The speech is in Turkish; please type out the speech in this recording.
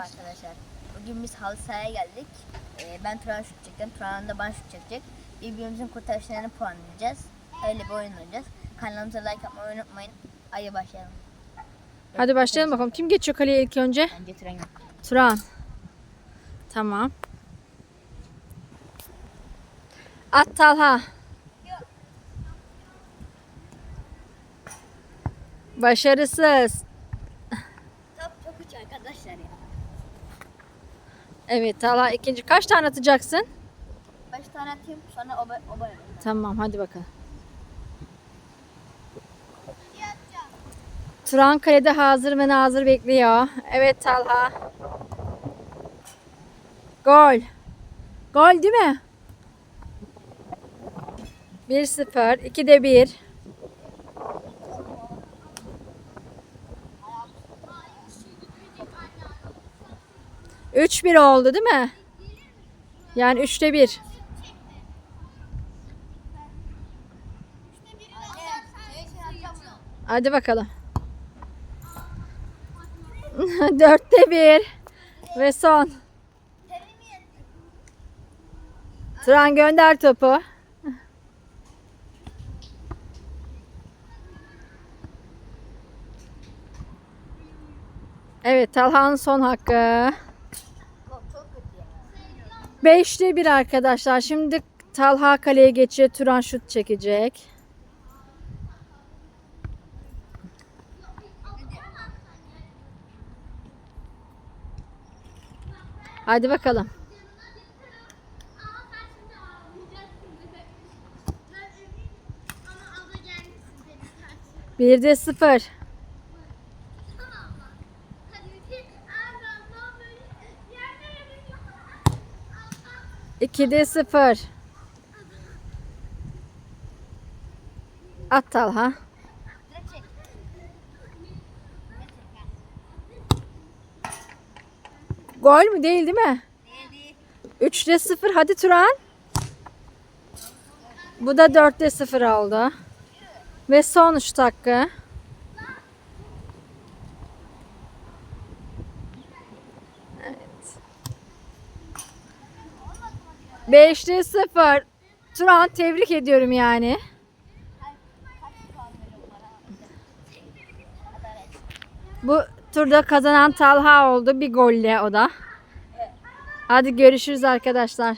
arkadaşlar. Bugün biz halı sahaya geldik. Ee, ben Turan şut çektim. Turan da ben şut çekecek. Birbirimizin kurtarışlarını puanlayacağız. Öyle bir oyun oynayacağız. Kanalımıza like yapmayı unutmayın. Hadi başlayalım. Hadi başlayalım bakalım. Kim geçiyor kaleye ilk önce? Bence Turan. Turan. Tamam. At Talha. Başarısız. Evet Talha ikinci. Kaç tane atacaksın? 5 tane atayım sonra oba, oba yapayım. Tamam hadi bakalım. Turan kalede hazır ve nazır bekliyor. Evet Talha. Gol. Gol değil mi? 1-0. 2'de 1. Üç bir oldu değil mi? Yani üçte bir. Hadi bakalım. Dörtte bir. Ve son. Turan gönder topu. Evet Talha'nın son hakkı. 5'te 1 arkadaşlar. Şimdi Talha kaleye geçecek. Turan şut çekecek. Hadi bakalım. Bir de sıfır. İki de sıfır. At Talha. Gol mü değil değil mi? Değil. 3'te 0. Hadi Turan. Bu da 4'te 0 oldu. Ve son 3 dakika. 5'te 0. Turan tebrik ediyorum yani. Bu turda kazanan Talha oldu. Bir golle o da. Hadi görüşürüz arkadaşlar.